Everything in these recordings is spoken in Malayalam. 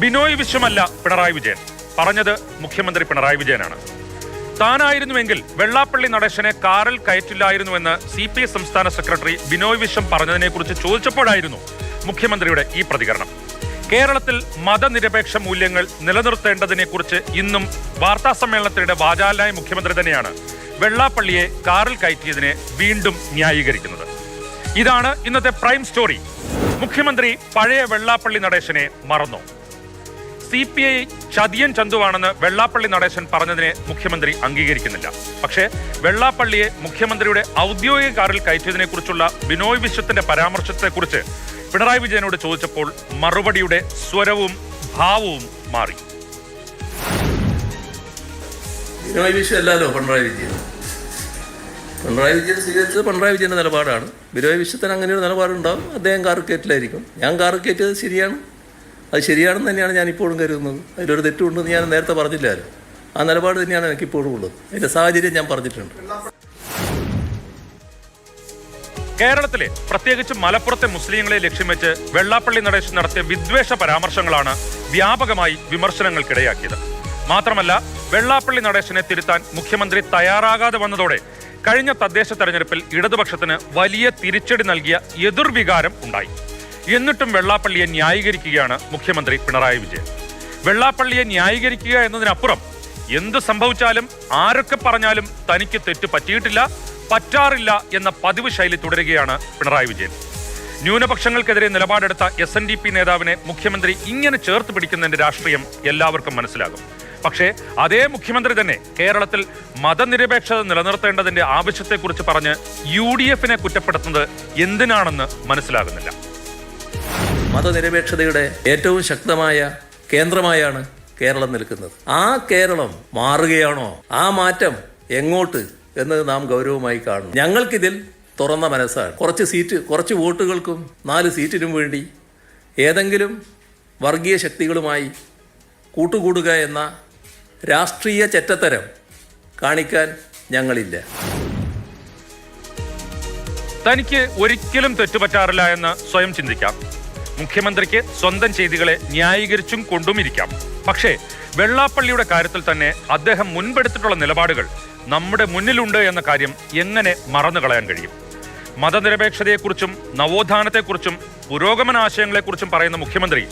ബിനോയ് വിശ്വമല്ല പിണറായി വിജയൻ. പറഞ്ഞത് മുഖ്യമന്ത്രി പിണറായി വിജയനാണ്. താനായിരുന്നുവെങ്കിൽ വെള്ളാപ്പള്ളി നടേശനെ കാറിൽ കയറ്റില്ലായിരുന്നുവെന്ന് സി പി ഐ സംസ്ഥാന സെക്രട്ടറി ബിനോയ് വിശ്വം പറഞ്ഞതിനെക്കുറിച്ച് ചോദിച്ചപ്പോഴായിരുന്നു മുഖ്യമന്ത്രിയുടെ ഈ പ്രതികരണം. കേരളത്തിൽ മതനിരപേക്ഷ മൂല്യങ്ങൾ നിലനിർത്തേണ്ടതിനെക്കുറിച്ച് ഇന്നും വാർത്താ സമ്മേളനത്തിനിടെ വാചാലനായ മുഖ്യമന്ത്രി തന്നെയാണ് വെള്ളാപ്പള്ളിയെ കാറിൽ കയറ്റിയതിനെ വീണ്ടും ന്യായീകരിക്കുന്നത്. ഇതാണ് ഇന്നത്തെ പ്രൈം സ്റ്റോറി. മുഖ്യമന്ത്രി പഴയ വെള്ളാപ്പള്ളി നടേശനെ മറന്നു. സി പി ഐ ചതിയൻ ചന്തുവാണെന്ന് വെള്ളാപ്പള്ളി നടേശൻ പറഞ്ഞതിനെ മുഖ്യമന്ത്രി അംഗീകരിക്കുന്നില്ല. പക്ഷേ വെള്ളാപ്പള്ളിയെ മുഖ്യമന്ത്രിയുടെ ഔദ്യോഗിക കാറിൽ കയറ്റിയതിനെ കുറിച്ചുള്ള ബിനോയ് വിശ്വത്തിന്റെ പരാമർശത്തെക്കുറിച്ച് പിണറായി വിജയനോട് ചോദിച്ചപ്പോൾ മറുപടിയുടെ സ്വരവും ഭാവവും മാറി. ബിനോയ് വിശ്വം അല്ലല്ലോ പിണറായി വിജയൻ? പിണറായി വിജയൻ സ്വീകരിച്ചത് പിണറായി വിജയന്റെ നിലപാടാണ്. ബിനോയ് വിശ്വത്തിന് അങ്ങനെ ഒരു നിലപാടുണ്ടാവും. അദ്ദേഹം കാർ കയറ്റിലായിരിക്കും. ഞാൻ കാർ കയറ്റിയത് ശരിയാണ്. അത് ശരിയാണെന്ന് തന്നെയാണ് ഞാൻ ഇപ്പോഴും കരുതുന്നത്. അതിലൊരു തെറ്റുണ്ടെന്ന് ഞാൻ നേരത്തെ പറഞ്ഞില്ലായിരുന്നു. ആ നിലപാട് തന്നെയാണ് എനിക്ക് ഇപ്പോഴും ഉള്ളത്. അതിന്റെ സാഹചര്യം ഞാൻ പറഞ്ഞിട്ടുണ്ട്. കേരളത്തിലെ പ്രത്യേകിച്ച് മലപ്പുറത്തെ മുസ്ലിങ്ങളെ ലക്ഷ്യം വെച്ച് വെള്ളാപ്പള്ളി നടേശൻ നടത്തിയ വിദ്വേഷ പരാമർശങ്ങളാണ് വ്യാപകമായി വിമർശനങ്ങൾക്കിടയാക്കിയത്. മാത്രമല്ല വെള്ളാപ്പള്ളി നടേശനെ തിരുത്താൻ മുഖ്യമന്ത്രി തയ്യാറാകാതെ വന്നതോടെ കഴിഞ്ഞ തദ്ദേശ തെരഞ്ഞെടുപ്പിൽ ഇടതുപക്ഷത്തിന് വലിയ തിരിച്ചടി നൽകിയ എതിർവികാരം ഉണ്ടായി. എന്നിട്ടും വെള്ളാപ്പള്ളിയെ ന്യായീകരിക്കുകയാണ് മുഖ്യമന്ത്രി പിണറായി വിജയൻ. വെള്ളാപ്പള്ളിയെ ന്യായീകരിക്കുക എന്നതിനപ്പുറം എന്ത് സംഭവിച്ചാലും ആരൊക്കെ പറഞ്ഞാലും തനിക്ക് തെറ്റ് പറ്റിയിട്ടില്ല പറ്റാറില്ല എന്ന പതിവ് ശൈലി തുടരുകയാണ് പിണറായി വിജയൻ. ന്യൂനപക്ഷങ്ങൾക്കെതിരെ നിലപാടെടുത്ത എസ് എൻ ഡി പി നേതാവിനെ മുഖ്യമന്ത്രി ഇങ്ങനെ ചേർത്ത് പിടിക്കുന്നതിന്റെ രാഷ്ട്രീയം എല്ലാവർക്കും മനസ്സിലാകും. പക്ഷേ അതേ മുഖ്യമന്ത്രി തന്നെ കേരളത്തിൽ മതനിരപേക്ഷത നിലനിർത്തേണ്ടതിന്റെ ആവശ്യത്തെക്കുറിച്ച് പറഞ്ഞ് യു ഡി എഫിനെ കുറ്റപ്പെടുത്തുന്നത് എന്തിനാണെന്ന് മനസ്സിലാകുന്നില്ല. മതനിരപേക്ഷതയുടെ ഏറ്റവും ശക്തമായ കേന്ദ്രമായാണ് കേരളം നിൽക്കുന്നത്. ആ കേരളം മാറുകയാണോ? ആ മാറ്റം എങ്ങോട്ട് എന്ന് നാം ഗൗരവമായി കാണും ഞങ്ങൾക്കിതിൽ തുറന്ന മനസ്സാണ്. കുറച്ച് സീറ്റ് കുറച്ച് വോട്ടുകൾക്കും നാല് സീറ്റിനും വേണ്ടി ഏതെങ്കിലും വർഗീയ ശക്തികളുമായി കൂട്ടുകൂടുക എന്ന രാഷ്ട്രീയ ചെറ്റത്തരം കാണിക്കാൻ ഞങ്ങളില്ല. തനിക്ക് ഒരിക്കലും തെറ്റുപറ്റാറില്ല എന്ന് സ്വയം ചിന്തിക്കാം. മുഖ്യമന്ത്രിക്ക് സ്വന്തം ചെയ്തികളെ ന്യായീകരിച്ചും കൊണ്ടുമിരിക്കാം. പക്ഷേ വെള്ളാപ്പള്ളിയുടെ കാര്യത്തിൽ തന്നെ അദ്ദേഹം മുൻപെടുത്തിട്ടുള്ള നിലപാടുകൾ നമ്മുടെ മുന്നിലുണ്ട് എന്ന കാര്യം എങ്ങനെ മറന്നു കളയാൻ കഴിയും? മതനിരപേക്ഷതയെക്കുറിച്ചും നവോത്ഥാനത്തെക്കുറിച്ചും പുരോഗമന ആശയങ്ങളെക്കുറിച്ചും പറയുന്ന മുഖ്യമന്ത്രി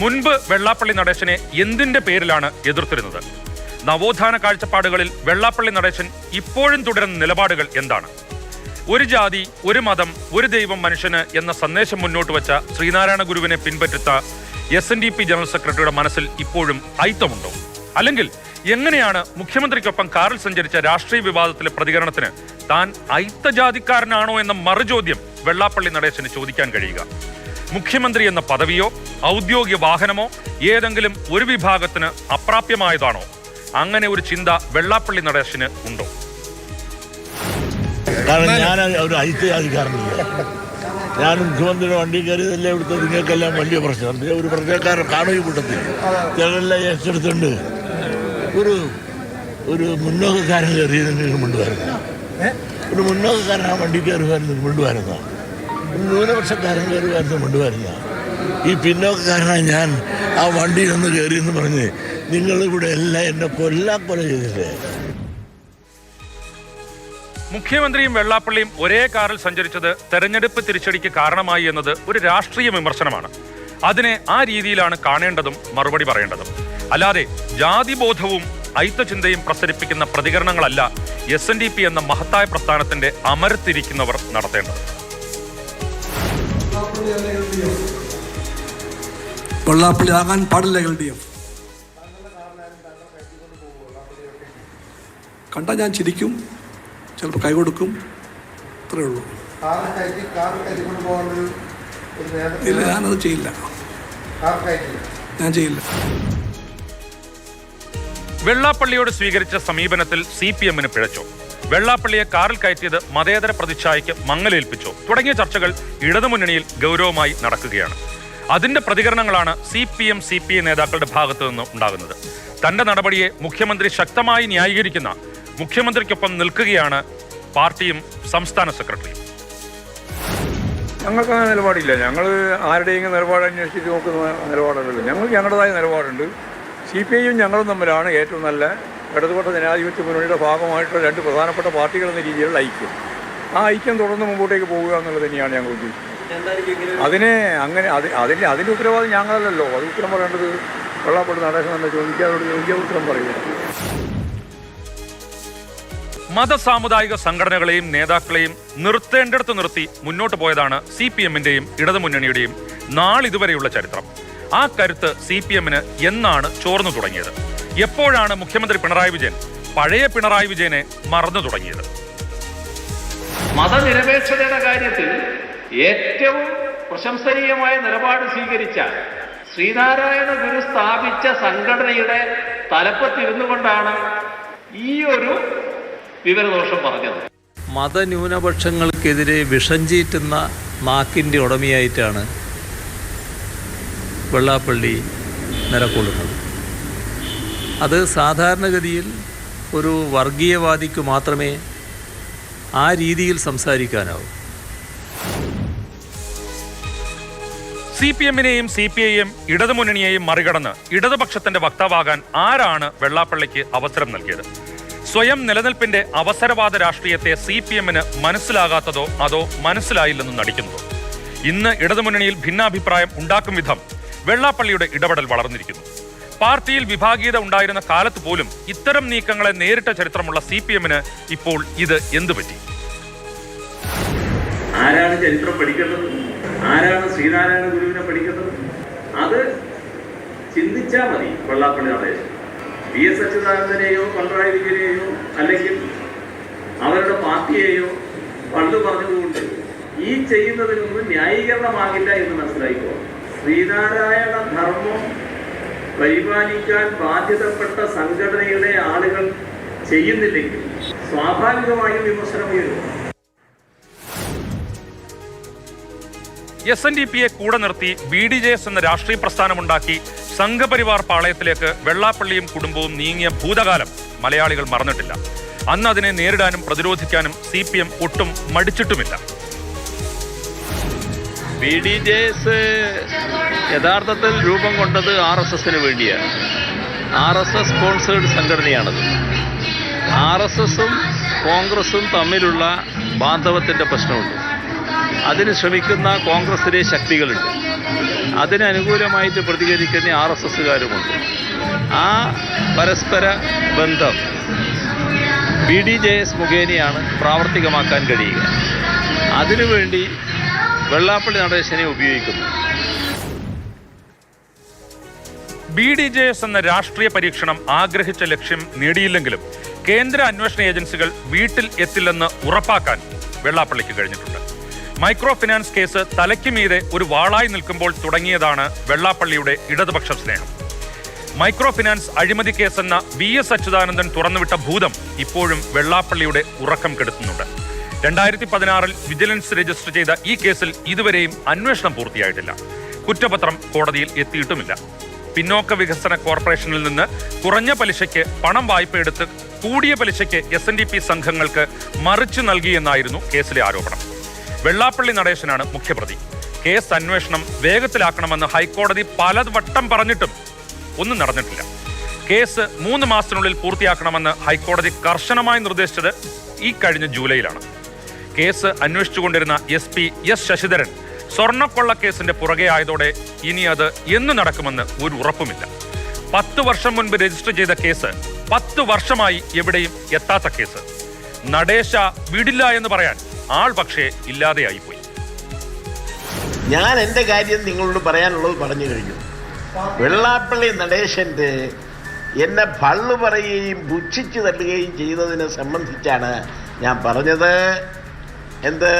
മുൻപ് വെള്ളാപ്പള്ളി നടേശനെ എന്തിന്റെ പേരിലാണ് എതിർത്തിരുന്നത്? നവോത്ഥാന കാഴ്ചപ്പാടുകളിൽ വെള്ളാപ്പള്ളി നടേശൻ ഇപ്പോഴും തുടരുന്ന നിലപാടുകൾ എന്താണ്? ഒരു ജാതി ഒരു മതം ഒരു ദൈവം മനുഷ്യന് എന്ന സന്ദേശം മുന്നോട്ട് വെച്ച ശ്രീനാരായണ ഗുരുവിനെ പിൻപറ്റുത്ത S N D P general സെക്രട്ടറിയുടെ മനസ്സിൽ ഇപ്പോഴും ഐത്തമുണ്ടോ അല്ലെങ്കിൽ എങ്ങനെയാണ് മുഖ്യമന്ത്രിക്കൊപ്പം കാറിൽ സഞ്ചരിച്ച രാഷ്ട്രീയ വിവാദത്തിലെ പ്രതികരണത്തിന് താൻ അയിത്തജാതിക്കാരനാണോ എന്ന മറുചോദ്യം വെള്ളാപ്പള്ളി നടേശന് ചോദിക്കാൻ കഴിയുക? മുഖ്യമന്ത്രി എന്ന പദവിയോ ഔദ്യോഗിക വാഹനമോ ഏതെങ്കിലും ഒരു വിഭാഗത്തിന് അപ്രാപ്യമായതാണോ? അങ്ങനെ ഒരു ചിന്ത വെള്ളാപ്പള്ളി നടേശന് ഉണ്ടോ? കാരണം ഞാൻ ഒരു ഐതിഹാസിക്കാരനില്ല ഞാൻ മുഖ്യമന്ത്രിയുടെ വണ്ടി കയറിയതല്ലേ ഇവിടുത്തെ നിങ്ങൾക്കെല്ലാം വലിയ പ്രശ്നം. ഒരു പ്രത്യേകക്കാരൻ കാണുകയും കൂട്ടത്തിൽ ചിലരെല്ലാം ഏറ്റെടുത്തുണ്ട് ഒരു ഒരു മുന്നോക്കക്കാരൻ കയറിയതിന് കൊണ്ടുവരുന്ന ഒരു മുന്നോക്കക്കാരൻ ആ വണ്ടി കയറി വരുന്നത് കൊണ്ടുവരുന്ന. ഒരു ന്യൂനപക്ഷക്കാരൻ കയറി വരുന്നത് കൊണ്ടുവരുന്ന. ഈ പിന്നോക്കക്കാരനാണ് ഞാൻ ആ വണ്ടിയിൽ നിന്ന് കയറിയെന്ന് പറഞ്ഞ് നിങ്ങളിവിടെ എല്ലാം എന്നെ കൊല്ലാം കൊല ചെയ്തില്ലേ? മുഖ്യമന്ത്രിയും വെള്ളാപ്പള്ളിയും ഒരേ കാറിൽ സഞ്ചരിച്ചത് തെരഞ്ഞെടുപ്പ് തിരിച്ചടിക്ക് കാരണമായി എന്നത് ഒരു രാഷ്ട്രീയ വിമർശനമാണ്. അതിനെ ആ രീതിയിലാണ് കാണേണ്ടതും മറുപടി പറയേണ്ടതും. അല്ലാതെ ജാതിബോധവും ഐത്തചിന്തയും പ്രസരിപ്പിക്കുന്ന പ്രതികരണങ്ങളല്ല എസ് എൻ ഡി പി എന്ന മഹത്തായ പ്രസ്ഥാനത്തിന്റെ അമരത്തിരിക്കുന്നവർ നടത്തേണ്ടത്. വെള്ളാപ്പള്ളി കണ്ടാൽ ഞാൻ ചിരിക്കും. ചിലപ്പോൾ കൈ കൊടുക്കും അത്രേ ഉള്ളൂ. ഇല്ല ഞാനത് ചെയ്യില്ല. ഞാൻ ചെയ്യില്ല. വെള്ളാപ്പള്ളിയോട് സ്വീകരിച്ച സമീപനത്തിൽ സി പി എമ്മിന് പിഴച്ചു. വെള്ളാപ്പള്ളിയെ കാറിൽ കയറ്റിയത് മതേതര പ്രതിച്ഛായയ്ക്ക് മങ്ങലേൽപ്പിച്ചു. തുടങ്ങിയ ചർച്ചകൾ ഇടതുമുന്നണിയിൽ ഗൗരവമായി നടക്കുകയാണ്. അതിന്റെ പ്രതികരണങ്ങളാണ് C P M C P I നേതാക്കളുടെ ഭാഗത്തു നിന്ന് ഉണ്ടാകുന്നത്. തന്റെ നടപടിയെ മുഖ്യമന്ത്രി ശക്തമായി ന്യായീകരിക്കുന്ന മുഖ്യമന്ത്രിക്കൊപ്പം നിൽക്കുകയാണ് പാർട്ടിയും സംസ്ഥാന സെക്രട്ടറിയും. ഞങ്ങൾക്ക് അങ്ങനെ നിലപാടില്ല. ഞങ്ങൾ ആരുടെയും നിലപാട് അന്വേഷിച്ച് നോക്കുന്ന നിലപാടല്ലല്ലോ ഞങ്ങൾ ഞങ്ങളുടേതായ നിലപാടുണ്ട്. സി പി ഐയും ഞങ്ങളും തമ്മിലാണ് ഏറ്റവും നല്ല ഇടതുപക്ഷ ജനാധിപത്യ മുന്നണിയുടെ ഭാഗമായിട്ടുള്ള രണ്ട് പ്രധാനപ്പെട്ട പാർട്ടികൾ എന്ന രീതിയിലുള്ള ഐക്യം. ആ ഐക്യം തുടർന്ന് മുമ്പോട്ടേക്ക് പോവുക എന്നുള്ളത് തന്നെയാണ് ഞങ്ങൾ ഉദ്ദേശിക്കുന്നത് അതിനെ അങ്ങനെ അത് അതിന്റെ ഉത്തരവാദിത്വം ഞങ്ങളല്ലല്ലോ. അത് ഉത്തരം പറയേണ്ടത് വെള്ളാപ്പള്ളി നടേശൻ തന്നെ ചോദിക്കാതോട് ചോദിക്കാൻ ഉത്തരം പറയുക മതസാമുദായിക സംഘടനകളെയും നേതാക്കളെയും നിർത്തേണ്ടിടത്ത് നിർത്തി മുന്നോട്ട് പോയതാണ് സി പി എമ്മിന്റെയും ഇടതുമുന്നണിയുടെയും നാളിതുവരെയുള്ള ചരിത്രം. ആ കരുത്ത് സി പി എമ്മിന് എന്നാണ് ചോർന്നു തുടങ്ങിയത്. എപ്പോഴാണ് മുഖ്യമന്ത്രി പിണറായി വിജയൻ പഴയ പിണറായി വിജയനെ മറന്നു തുടങ്ങിയത്? മതനിരപേക്ഷതയുടെ കാര്യത്തിൽ ഏറ്റവും പ്രശംസനീയമായ നിലപാട് സ്വീകരിച്ച ശ്രീനാരായണ ഗുരു സ്ഥാപിച്ച സംഘടനയുടെ തലപ്പത്തിരുന്നു കൊണ്ടാണ് ഈ ഒരു വിവരദോഷം പറഞ്ഞത്. മതന്യൂനപക്ഷങ്ങൾക്കെതിരെ വിഷം ചീറ്റുന്ന നാക്കിന്റെ ഉടമയായിട്ടാണ് വെള്ളാപ്പള്ളി നിലകൊള്ളുന്നത് അത് സാധാരണഗതിയിൽ ഒരു വർഗീയവാദിക്ക് മാത്രമേ ആ രീതിയിൽ സംസാരിക്കാനാവൂ. സി പി എമ്മിനെയും സി പി ഐയും ഇടതുമുന്നണിയെയും മറികടന്ന് ഇടതുപക്ഷത്തിന്റെ വക്താവാകാൻ ആരാണ് വെള്ളാപ്പള്ളിക്ക് അവസരം നൽകിയത്? സ്വയം നിലനിൽപ്പിന്റെ അവസരവാദ രാഷ്ട്രീയത്തെ സി പി എമ്മിന് മനസ്സിലാകാത്തതോ അതോ മനസ്സിലായില്ലെന്നും നടിക്കുന്നതോ ഇന്ന് ഇടതുമുന്നണിയിൽ ഭിന്നാഭിപ്രായം ഉണ്ടാക്കും വിധം വെള്ളാപ്പള്ളിയുടെ ഇടപെടൽ വളർന്നിരിക്കുന്നു. പാർട്ടിയിൽ വിഭാഗീയത ഉണ്ടായിരുന്ന കാലത്ത് പോലും ഇത്തരം നീക്കങ്ങളെ നേരിട്ട ചരിത്രമുള്ള സി പി എമ്മിന് ഇപ്പോൾ ഇത് എന്തു പറ്റി? ആരാണ് ചരിത്രം പഠിക്കുന്നത്? ആരാണ് ശ്രീനാരായണ ഗുരുവിനെ പഠിക്കുന്നത്? അത് ചിന്തിച്ചാൽ മതി വെള്ളാപ്പള്ളി നടേശൻ. വി എസ് അച്യുതാനന്ദനെയോ പിണറായി വിജയനെയോ അല്ലെങ്കിൽ അവരുടെ പാർട്ടിയെയോ പണ്ട് പറഞ്ഞതുകൊണ്ട് ഈ ചെയ്യുന്നതിനൊന്നും ന്യായീകരണമാകില്ല എന്ന് മനസ്സിലായിക്കോ? ശ്രീനാരായണ ധർമ്മം പരിപാലിക്കാൻ ബാധ്യതപ്പെട്ട സംഘടനയുടെ ആളുകൾ ചെയ്യുന്നില്ലെങ്കിൽ സ്വാഭാവികമായും വിമർശനം ഉയരും. എസ് എൻ ഡി പിയെ കൂടെ നിർത്തി ബി ഡി ജെ എസ് എന്ന രാഷ്ട്രീയ പ്രസ്ഥാനമുണ്ടാക്കി സംഘപരിവാർ പാളയത്തിലേക്ക് വെള്ളാപ്പള്ളിയും കുടുംബവും നീങ്ങിയ ഭൂതകാലം മലയാളികൾ മറന്നിട്ടില്ല. അന്ന് അതിനെ നേരിടാനും പ്രതിരോധിക്കാനും സി പി എം ഒട്ടും മടിച്ചിട്ടുമില്ല. ബി ഡി ജെ എസ് യഥാർത്ഥത്തിൽ രൂപം കൊണ്ടത് ആർ എസ് എസിന് വേണ്ടിയാണ്. ആർ എസ് എസ് സ്പോൺസേഡ് സംഘടനയാണത്. ആർ എസ് എസും കോൺഗ്രസും തമ്മിലുള്ള ബാന്ധവത്തിന്റെ പ്രശ്നമുണ്ട്. അതിന് ശ്രമിക്കുന്ന കോൺഗ്രസിലെ ശക്തികളുണ്ട്. അതിനനുകൂലമായിട്ട് പ്രതികരിക്കുന്ന ആർ എസ് എസ്സുകാരുമുണ്ട് ആ പരസ്പര ബന്ധം ബി ഡി ജെ എസ് മുഖേനയാണ് പ്രാവർത്തികമാക്കാൻ കഴിയുക. അതിനുവേണ്ടി വെള്ളാപ്പള്ളി നടേശനെ ഉപയോഗിക്കുന്നു. ബി ഡി ജെ എസ് എന്ന രാഷ്ട്രീയ പരീക്ഷണം ആഗ്രഹിച്ച ലക്ഷ്യം നേടിയില്ലെങ്കിലും കേന്ദ്ര അന്വേഷണ ഏജൻസികൾ വീട്ടിൽ എത്തില്ലെന്ന് ഉറപ്പാക്കാൻ വെള്ളാപ്പള്ളിക്ക് കഴിഞ്ഞിട്ടുണ്ട്. മൈക്രോ ഫിനാൻസ് കേസ് തലയ്ക്ക് മീതെ ഒരു വാളായി നിൽക്കുമ്പോൾ തുടങ്ങിയതാണ് വെള്ളാപ്പള്ളിയുടെ ഇടതുപക്ഷ സ്നേഹം. മൈക്രോ ഫിനാൻസ് അഴിമതി കേസെന്ന വി എസ് അച്യുതാനന്ദൻ തുറന്നുവിട്ട ഭൂതം ഇപ്പോഴും വെള്ളാപ്പള്ളിയുടെ ഉറക്കം കെടുത്തുന്നുണ്ട്. രണ്ടായിരത്തി പതിനാറിൽ വിജിലൻസ് രജിസ്റ്റർ ചെയ്ത ഈ കേസിൽ ഇതുവരെയും അന്വേഷണം പൂർത്തിയായിട്ടില്ല. കുറ്റപത്രം കോടതിയിൽ എത്തിയിട്ടുമില്ല. പിന്നോക്ക വികസന കോർപ്പറേഷനിൽ നിന്ന് കുറഞ്ഞ പലിശയ്ക്ക് പണം വായ്പയെടുത്ത് കൂടിയ പലിശയ്ക്ക് എസ് എൻ ഡി പി സംഘങ്ങൾക്ക് മറിച്ചു നൽകിയെന്നായിരുന്നു കേസിലെ ആരോപണം. വെള്ളാപ്പള്ളി നടേശനാണ് മുഖ്യപ്രതി. കേസ് അന്വേഷണം വേഗത്തിലാക്കണമെന്ന് ഹൈക്കോടതി പലവട്ടം പറഞ്ഞിട്ടും ഒന്നും നടന്നിട്ടില്ല. കേസ് മൂന്ന് മാസത്തിനുള്ളിൽ പൂർത്തിയാക്കണമെന്ന് ഹൈക്കോടതി കർശനമായി നിർദ്ദേശിച്ചത് ഈ കഴിഞ്ഞ ജൂലൈയിലാണ്. കേസ് അന്വേഷിച്ചുകൊണ്ടിരുന്ന എസ് പി എസ് ശശിധരൻ സ്വർണക്കൊള്ള കേസിന്റെ പുറകെ ആയതോടെ ഇനി അത് എന്ന് നടക്കുമെന്ന് ഒരു ഉറപ്പുമില്ല. പത്ത് വർഷം മുൻപ് രജിസ്റ്റർ ചെയ്ത കേസ് പത്ത് വർഷമായി എവിടെയും എത്താത്ത കേസ്. നടേശ വിടില്ല എന്ന് പറയാൻ ആൾ പക്ഷേ ഇല്ലാതെയായിപ്പോയി. ഞാൻ എന്റെ കാര്യം നിങ്ങളോട് പറയാനുള്ളത് പറഞ്ഞു കഴിഞ്ഞു. വെള്ളാപ്പള്ളി നടേശന്റെ എന്നെ പള്ളു പറയുകയും പുച്ഛിച്ചു തള്ളുകയും ചെയ്തതിനെ സംബന്ധിച്ചാണ് ഞാൻ പറഞ്ഞത്. എന്ത്?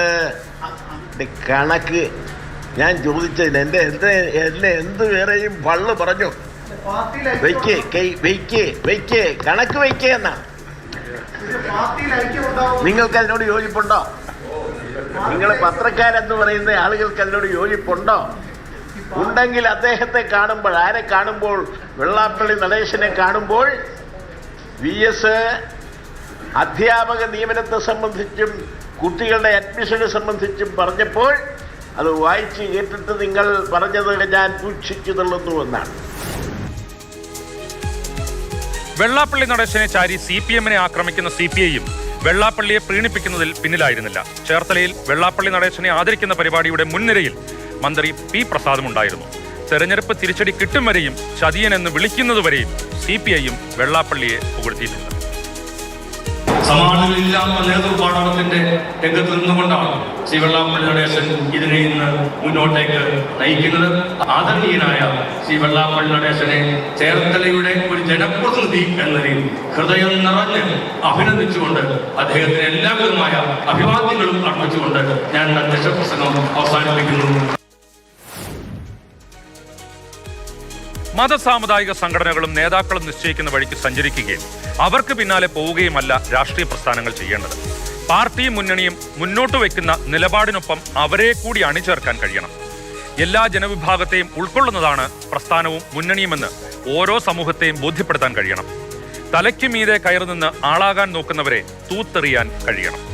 കണക്ക്. ഞാൻ ചോദിച്ചതിന് എന്റെ എന്ത് എന്നെ എന്ത് വേറെയും പള്ളു പറഞ്ഞു. വെയ്ക്ക് കൈ വെയ്ക്ക് വെയ്ക്ക് കണക്ക് വെയ്ക്ക് എന്നാ. നിങ്ങൾക്ക് അതിനോട് യോജിപ്പുണ്ടോ? നിങ്ങൾ പത്രക്കാരെന്ന് പറയുന്ന ആളുകൾക്ക് അതിനോട് യോജിപ്പുണ്ടോ? ഉണ്ടെങ്കിൽ അദ്ദേഹത്തെ കാണുമ്പോൾ ആരെ കാണുമ്പോൾ? വെള്ളാപ്പള്ളി നടേശനെ കാണുമ്പോൾ വി എസ് അധ്യാപക നിയമനത്തെ സംബന്ധിച്ചും കുട്ടികളുടെ അഡ്മിഷനെ സംബന്ധിച്ചും പറഞ്ഞപ്പോൾ അത് വായിച്ച് കേട്ടിട്ട് നിങ്ങൾ പറഞ്ഞത് ഞാൻ സൂക്ഷിച്ചു തള്ളുന്നു എന്നാണ്. വെള്ളാപ്പള്ളി നടേശനെ ചാരി സി പി എമ്മിനെ ആക്രമിക്കുന്ന സി പി ഐയും വെള്ളാപ്പള്ളിയെ പ്രീണിപ്പിക്കുന്നതിൽ പിന്നിലായിരുന്നില്ല. ചേർത്തലയിൽ വെള്ളാപ്പള്ളി നടേശനെ ആദരിക്കുന്ന പരിപാടിയുടെ മുൻനിരയിൽ മന്ത്രി പി പ്രസാദും ഉണ്ടായിരുന്നു. തെരഞ്ഞെടുപ്പ് തിരിച്ചടി കിട്ടും വരെയും ചതിയൻ എന്ന് വിളിക്കുന്നതുവരെയും സി പി ഐയും വെള്ളാപ്പള്ളിയെ പുകഴ്ത്തിയിട്ടുണ്ട്. സമാനതകളില്ലാത്ത നേതൃപാഠത്തിന്റെ രംഗത്ത് നിന്നുകൊണ്ടാണ് ശ്രീ വെള്ളാപ്പള്ളി ഇതിനെ ഇന്ന് മുന്നോട്ടേക്ക് നയിക്കുന്നത്. ആദരണീയനായ ശ്രീ വെള്ളാപ്പള്ളി ചേർത്തലയുടെ ഒരു ജനപ്രതിനിധി എന്ന രീതിയിൽ ഹൃദയം നിറഞ്ഞ് അഭിനന്ദിച്ചുകൊണ്ട് അദ്ദേഹത്തിന് എല്ലാവിധമായ അഭിവാദ്യങ്ങളും അർപ്പിച്ചുകൊണ്ട് ഞാൻ അധ്യക്ഷ പ്രസംഗം അവസാനിപ്പിക്കുന്നു. മതസാമുദായിക സംഘടനകളും നേതാക്കളും നിശ്ചയിക്കുന്ന വഴിക്ക് സഞ്ചരിക്കുകയും അവർക്ക് പിന്നാലെ പോവുകയുമല്ല രാഷ്ട്രീയ പ്രസ്ഥാനങ്ങൾ ചെയ്യേണ്ടത്. പാർട്ടിയും മുന്നണിയും മുന്നോട്ട് വയ്ക്കുന്ന നിലപാടിനൊപ്പം അവരെ കൂടി അണിചേർക്കാൻ കഴിയണം. എല്ലാ ജനവിഭാഗത്തെയും ഉൾക്കൊള്ളുന്നതാണ് പ്രസ്ഥാനവും മുന്നണിയുമെന്ന് ഓരോ സമൂഹത്തെയും ബോധ്യപ്പെടുത്താൻ കഴിയണം. തലയ്ക്ക് മീതെ കയറി നിന്ന് ആളാകാൻ നോക്കുന്നവരെ തൂത്തെറിയാൻ കഴിയണം.